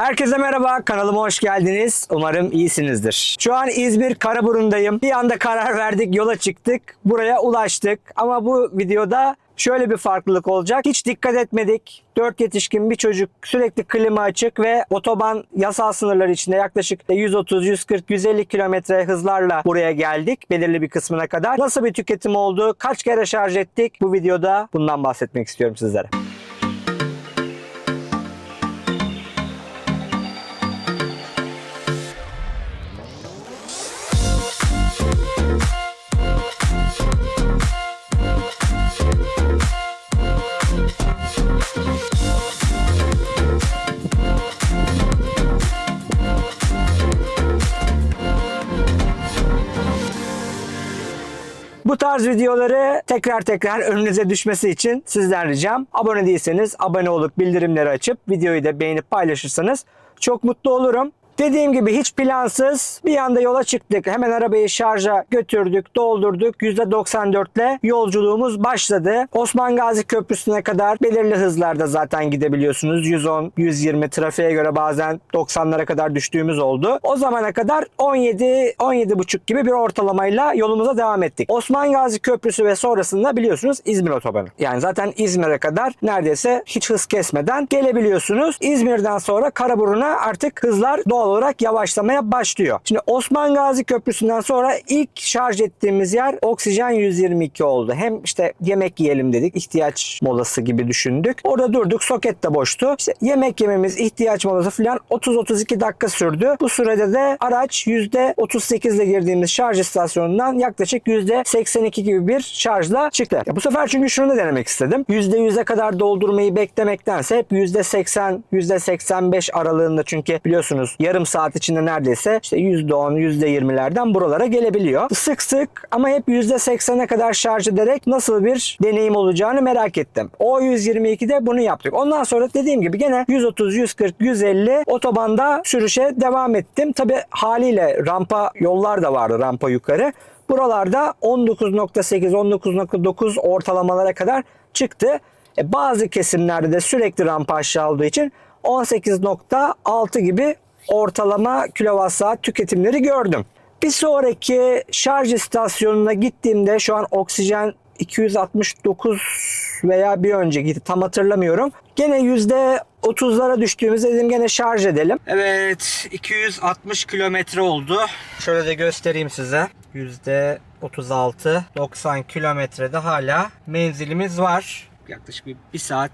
Herkese merhaba, kanalıma hoş geldiniz. Umarım iyisinizdir. Şu an İzmir Karaburun'dayım. Bir anda karar verdik, yola çıktık. Buraya ulaştık. Ama bu videoda şöyle bir farklılık olacak. Hiç dikkat etmedik. 4 yetişkin bir çocuk sürekli klima açık ve otoban yasal sınırları içinde yaklaşık 130, 140, 150 kilometre hızlarla buraya geldik belirli bir kısmına kadar. Nasıl bir tüketim oldu? Kaç kere şarj ettik? Bu videoda bundan bahsetmek istiyorum sizlere. Bu tarz videoları tekrar tekrar önünüze düşmesi için sizden ricam abone değilseniz abone olup bildirimleri açıp videoyu da beğenip paylaşırsanız çok mutlu olurum. Dediğim gibi hiç plansız bir anda yola çıktık. Hemen arabayı şarja götürdük, doldurduk. %94 ile yolculuğumuz başladı. Osman Gazi Köprüsü'ne kadar belirli hızlarda zaten gidebiliyorsunuz. 110, 120 trafiğe göre bazen 90'lara kadar düştüğümüz oldu. O zamana kadar 17, 17,5 gibi bir ortalamayla yolumuza devam ettik. Osman Gazi Köprüsü ve sonrasında biliyorsunuz İzmir Otobanı. Yani zaten İzmir'e kadar neredeyse hiç hız kesmeden gelebiliyorsunuz. İzmir'den sonra Karaburun'a artık hızlar doğal olarak yavaşlamaya başlıyor. Şimdi Osman Gazi Köprüsü'nden sonra ilk şarj ettiğimiz yer Oksijen 122 oldu. Hem işte yemek yiyelim dedik. ihtiyaç molası gibi düşündük. Orada durduk. Soket de boştu. İşte yemek yememiz, ihtiyaç molası falan 30-32 dakika sürdü. Bu sürede de araç %38 ile girdiğimiz şarj istasyonundan yaklaşık %82 gibi bir şarjla çıktı. Ya bu sefer çünkü şunu da denemek istedim. %100'e kadar doldurmayı beklemektense hep %80, %85 aralığında çünkü biliyorsunuz yarım saat içinde neredeyse işte %10, %20'lerden buralara gelebiliyor. Sık sık ama hep %80'e kadar şarj ederek nasıl bir deneyim olacağını merak ettim. O 122'de bunu yaptık. Ondan sonra dediğim gibi gene 130, 140, 150 otobanda sürüşe devam ettim. Tabi haliyle rampa yollar da vardı rampa yukarı. Buralarda 19.8, 19.9 ortalamalara kadar çıktı. E, bazı kesimlerde de sürekli rampa aşağı olduğu için 18.6 gibi ortalama kilowatt saat tüketimleri gördüm. Bir sonraki şarj istasyonuna gittiğimde şu an oksijen 269 veya bir önceki tam hatırlamıyorum. Gene %30'lara düştüğümüzde dedim gene şarj edelim. Evet 260 kilometre oldu. Şöyle de göstereyim size. %36 90 kilometrede hala menzilimiz var yaklaşık bir, bir saat,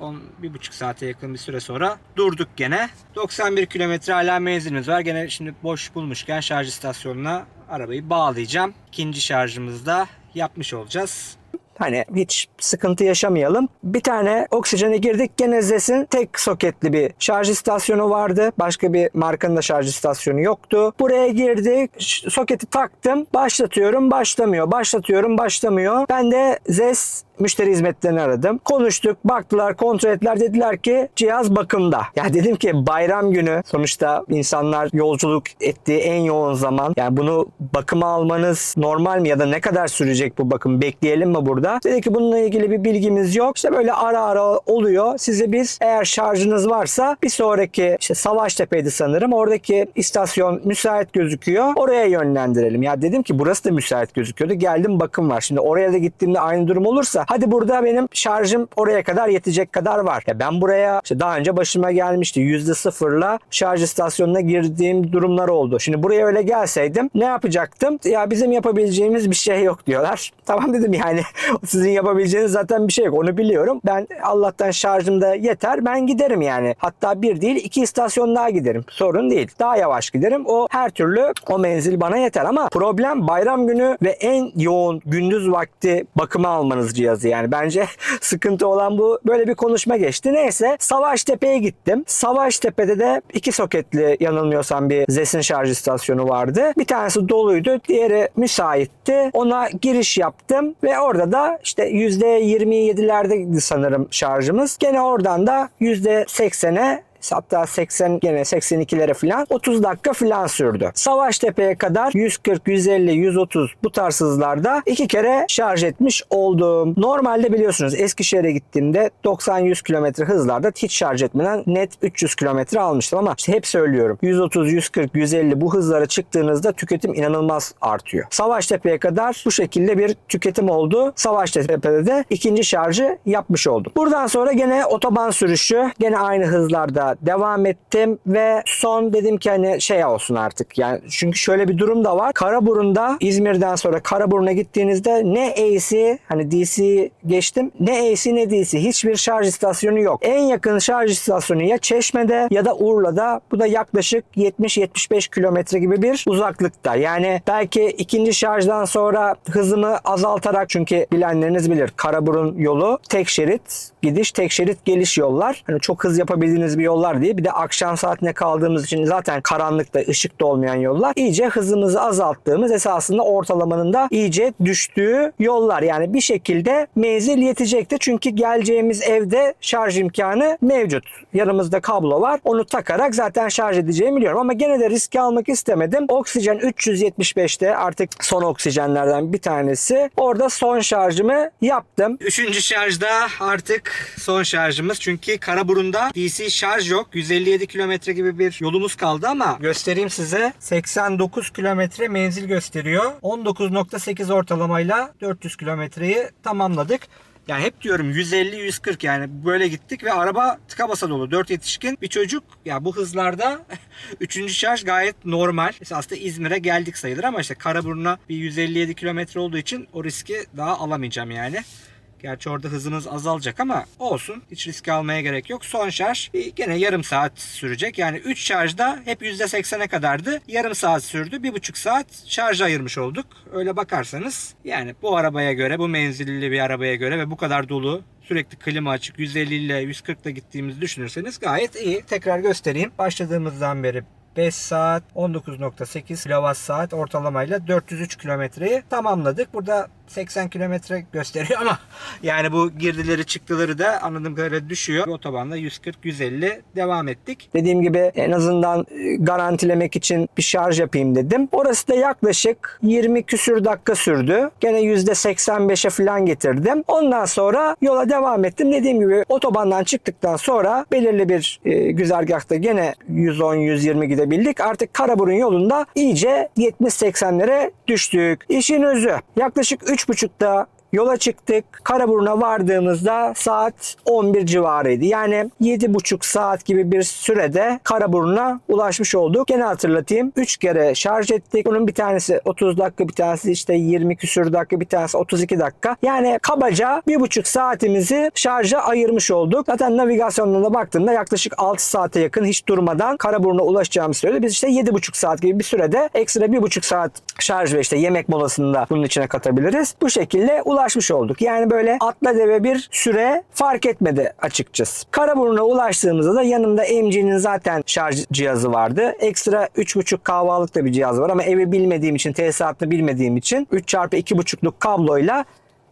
10, bir buçuk saate yakın bir süre sonra durduk gene. 91 kilometre hala menzilimiz var. Gene şimdi boş bulmuşken şarj istasyonuna arabayı bağlayacağım. İkinci şarjımızda yapmış olacağız. Hani hiç sıkıntı yaşamayalım. Bir tane oksijene girdik. Gene Zes'in tek soketli bir şarj istasyonu vardı. Başka bir markanın da şarj istasyonu yoktu. Buraya girdik. Soketi taktım. Başlatıyorum. Başlamıyor. Başlatıyorum. Başlamıyor. Ben de Zes müşteri hizmetlerini aradım. Konuştuk, baktılar, kontrol ettiler. Dediler ki cihaz bakımda. Ya dedim ki bayram günü sonuçta insanlar yolculuk ettiği en yoğun zaman. Yani bunu bakıma almanız normal mi ya da ne kadar sürecek bu bakım? Bekleyelim mi burada? Dedi ki bununla ilgili bir bilgimiz yok. İşte böyle ara ara oluyor. Size biz eğer şarjınız varsa bir sonraki işte Savaştepe'ydi sanırım. Oradaki istasyon müsait gözüküyor. Oraya yönlendirelim. Ya dedim ki burası da müsait gözüküyordu. Geldim bakım var. Şimdi oraya da gittiğimde aynı durum olursa hadi burada benim şarjım oraya kadar yetecek kadar var. Ya ben buraya işte daha önce başıma gelmişti. Yüzde sıfırla şarj istasyonuna girdiğim durumlar oldu. Şimdi buraya öyle gelseydim ne yapacaktım? Ya bizim yapabileceğimiz bir şey yok diyorlar. Tamam dedim yani sizin yapabileceğiniz zaten bir şey yok. Onu biliyorum. Ben Allah'tan şarjım da yeter. Ben giderim yani. Hatta bir değil iki istasyon daha giderim. Sorun değil. Daha yavaş giderim. O her türlü o menzil bana yeter ama problem bayram günü ve en yoğun gündüz vakti bakıma almanız cihazı yani. Bence sıkıntı olan bu. Böyle bir konuşma geçti. Neyse Savaştepe'ye gittim. Savaştepe'de de iki soketli yanılmıyorsam bir Zes'in şarj istasyonu vardı. Bir tanesi doluydu. Diğeri müsaitti. Ona giriş yaptım ve orada da işte %27'lerdeydi sanırım şarjımız. Gene oradan da %80'e hatta 80 gene 82'lere falan 30 dakika falan sürdü. Savaştepe'ye kadar 140, 150, 130 bu tarz hızlarda iki kere şarj etmiş oldum. Normalde biliyorsunuz Eskişehir'e gittiğimde 90-100 kilometre hızlarda hiç şarj etmeden net 300 kilometre almıştım ama işte hep söylüyorum 130, 140, 150 bu hızlara çıktığınızda tüketim inanılmaz artıyor. Savaştepe'ye kadar bu şekilde bir tüketim oldu. Savaştepe'de de ikinci şarjı yapmış oldum. Buradan sonra gene otoban sürüşü gene aynı hızlarda devam ettim ve son dedim ki hani şey olsun artık yani çünkü şöyle bir durum da var. Karaburun'da İzmir'den sonra Karaburun'a gittiğinizde ne AC hani DC geçtim ne AC ne DC hiçbir şarj istasyonu yok. En yakın şarj istasyonu ya Çeşme'de ya da Urla'da. Bu da yaklaşık 70-75 kilometre gibi bir uzaklıkta. Yani belki ikinci şarjdan sonra hızımı azaltarak çünkü bilenleriniz bilir Karaburun yolu tek şerit gidiş tek şerit geliş yollar. Hani çok hız yapabildiğiniz bir yollar değil. Bir de akşam saatine kaldığımız için zaten karanlıkta ışık da olmayan yollar. İyice hızımızı azalttığımız esasında ortalamanın da iyice düştüğü yollar. Yani bir şekilde menzil yetecekti. Çünkü geleceğimiz evde şarj imkanı mevcut. Yanımızda kablo var. Onu takarak zaten şarj edeceğimi biliyorum. Ama gene de riski almak istemedim. Oksijen 375'te artık son oksijenlerden bir tanesi. Orada son şarjımı yaptım. Üçüncü şarjda artık son şarjımız. Çünkü Karaburun'da DC şarj yok. 157 kilometre gibi bir yolumuz kaldı ama göstereyim size. 89 kilometre menzil gösteriyor. 19.8 ortalamayla 400 kilometreyi tamamladık. Yani hep diyorum 150-140 yani böyle gittik ve araba tıka basa dolu. 4 yetişkin bir çocuk ya bu hızlarda 3. şarj gayet normal. Mesela aslında İzmir'e geldik sayılır ama işte Karaburun'a bir 157 kilometre olduğu için o riski daha alamayacağım yani. Gerçi orada hızınız azalacak ama olsun. Hiç risk almaya gerek yok. Son şarj e, gene yarım saat sürecek. Yani 3 şarjda hep %80'e kadardı. Yarım saat sürdü. 1,5 saat şarj ayırmış olduk. Öyle bakarsanız yani bu arabaya göre, bu menzilli bir arabaya göre ve bu kadar dolu sürekli klima açık 150 ile 140 ile gittiğimizi düşünürseniz gayet iyi. Tekrar göstereyim. Başladığımızdan beri 5 saat 19.8 kWh ortalamayla 403 kilometreyi tamamladık. Burada 80 kilometre gösteriyor ama yani bu girdileri çıktıları da anladığım kadarıyla düşüyor. Otobanda 140-150 devam ettik. Dediğim gibi en azından e, garantilemek için bir şarj yapayım dedim. Orası da yaklaşık 20 küsür dakika sürdü. Gene %85'e falan getirdim. Ondan sonra yola devam ettim. Dediğim gibi otobandan çıktıktan sonra belirli bir e, güzergahta gene 110-120 gidebildik. Artık Karaburun yolunda iyice 70-80'lere düştük. İşin özü yaklaşık 3.5'da yola çıktık. Karaburun'a vardığımızda saat 11 civarıydı. Yani 7,5 saat gibi bir sürede Karaburun'a ulaşmış olduk. Gene hatırlatayım. 3 kere şarj ettik. Bunun bir tanesi 30 dakika, bir tanesi işte 20 küsür dakika, bir tanesi 32 dakika. Yani kabaca 1,5 saatimizi şarja ayırmış olduk. Zaten navigasyonuna da baktığımda yaklaşık 6 saate yakın hiç durmadan Karaburun'a ulaşacağımız söyledi. Biz işte 7,5 saat gibi bir sürede ekstra 1,5 saat şarj ve işte yemek molasını da bunun içine katabiliriz. Bu şekilde ulaşmış olduk. Yani böyle atla deve bir süre fark etmedi açıkçası. Karaburun'a ulaştığımızda da yanımda MG'nin zaten şarj cihazı vardı. Ekstra 3.5 kahvalık da bir cihaz var ama evi bilmediğim için, tesisatını bilmediğim için 3x2.5'luk kabloyla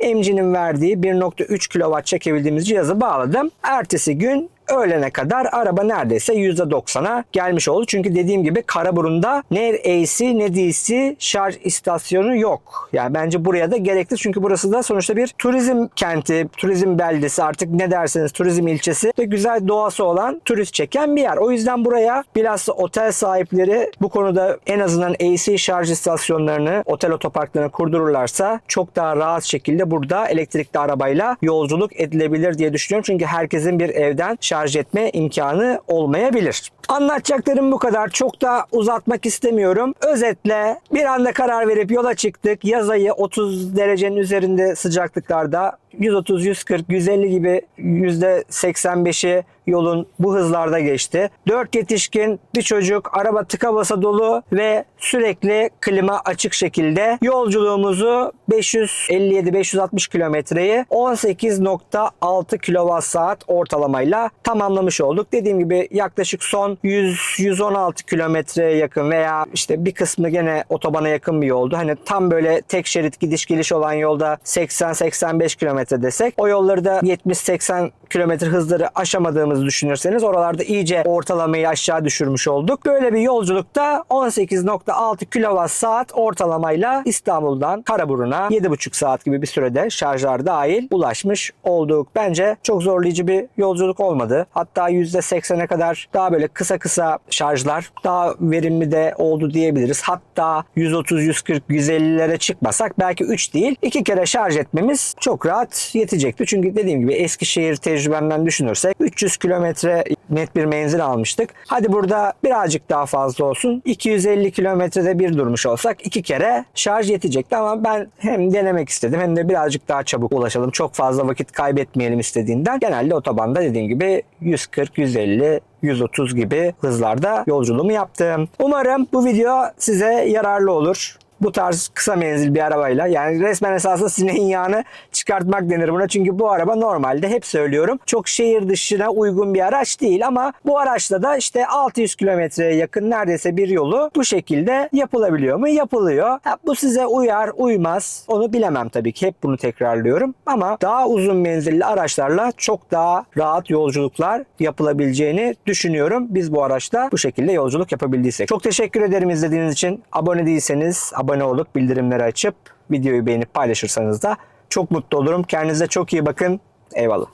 MG'nin verdiği 1.3 kW çekebildiğimiz cihazı bağladım. Ertesi gün öğlene kadar araba neredeyse %90'a gelmiş oldu. Çünkü dediğim gibi Karaburun'da ne AC ne DC şarj istasyonu yok. Yani bence buraya da gerekli çünkü burası da sonuçta bir turizm kenti, turizm beldesi artık ne derseniz turizm ilçesi ve güzel doğası olan turist çeken bir yer. O yüzden buraya bilhassa otel sahipleri bu konuda en azından AC şarj istasyonlarını otel otoparklarına kurdururlarsa çok daha rahat şekilde burada elektrikli arabayla yolculuk edilebilir diye düşünüyorum. Çünkü herkesin bir evden şarj etme imkanı olmayabilir. Anlatacaklarım bu kadar. Çok da uzatmak istemiyorum. Özetle bir anda karar verip yola çıktık. Yaz ayı 30 derecenin üzerinde sıcaklıklarda 130, 140, 150 gibi %85'i yolun bu hızlarda geçti. 4 yetişkin, bir çocuk, araba tıka basa dolu ve sürekli klima açık şekilde yolculuğumuzu 557-560 kilometreyi 18.6 kWh ortalamayla tamamlamış olduk. Dediğim gibi yaklaşık son 100-116 kilometreye yakın veya işte bir kısmı gene otobana yakın bir yoldu. Hani tam böyle tek şerit gidiş geliş olan yolda 80-85 kilometre desek o yolları da 70-80 kilometre hızları aşamadığımız kullandığımızı düşünürseniz oralarda iyice ortalamayı aşağı düşürmüş olduk. Böyle bir yolculukta 18.6 kWh saat ortalamayla İstanbul'dan Karaburun'a 7,5 saat gibi bir sürede şarjlar dahil ulaşmış olduk. Bence çok zorlayıcı bir yolculuk olmadı. Hatta %80'e kadar daha böyle kısa kısa şarjlar daha verimli de oldu diyebiliriz. Hatta 130, 140, 150'lere çıkmasak belki 3 değil 2 kere şarj etmemiz çok rahat yetecekti. Çünkü dediğim gibi Eskişehir tecrübemden düşünürsek 300 kilometre net bir menzil almıştık. Hadi burada birazcık daha fazla olsun. 250 kilometrede bir durmuş olsak iki kere şarj yetecekti ama ben hem denemek istedim hem de birazcık daha çabuk ulaşalım. Çok fazla vakit kaybetmeyelim istediğinden genelde otobanda dediğim gibi 140, 150 130 gibi hızlarda yolculuğumu yaptım. Umarım bu video size yararlı olur bu tarz kısa menzil bir arabayla yani resmen esasında sineğin yağını çıkartmak denir buna. Çünkü bu araba normalde hep söylüyorum çok şehir dışına uygun bir araç değil ama bu araçla da işte 600 kilometreye yakın neredeyse bir yolu bu şekilde yapılabiliyor mu? Yapılıyor. Ha, bu size uyar uymaz onu bilemem tabii ki hep bunu tekrarlıyorum ama daha uzun menzilli araçlarla çok daha rahat yolculuklar yapılabileceğini düşünüyorum. Biz bu araçla bu şekilde yolculuk yapabildiysek. Çok teşekkür ederim izlediğiniz için. Abone değilseniz abone olup bildirimleri açıp videoyu beğenip paylaşırsanız da çok mutlu olurum. Kendinize çok iyi bakın. Eyvallah.